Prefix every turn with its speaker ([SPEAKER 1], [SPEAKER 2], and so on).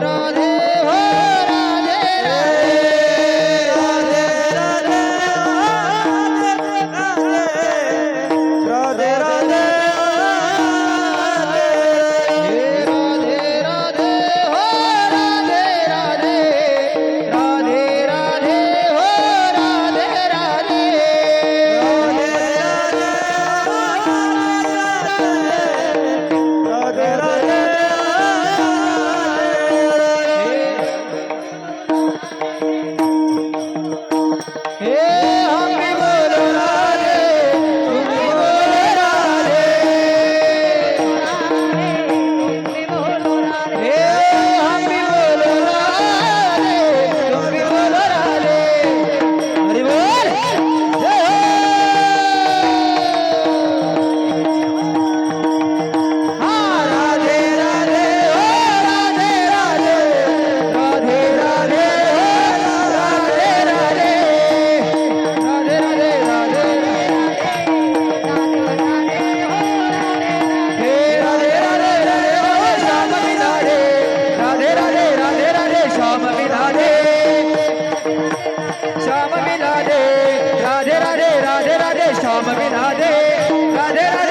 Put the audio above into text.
[SPEAKER 1] Radhe Yeah. Shyam Radhe Shyam Radhe Radhe Radhe Radhe Radhe Shyam Radhe Radhe Radhe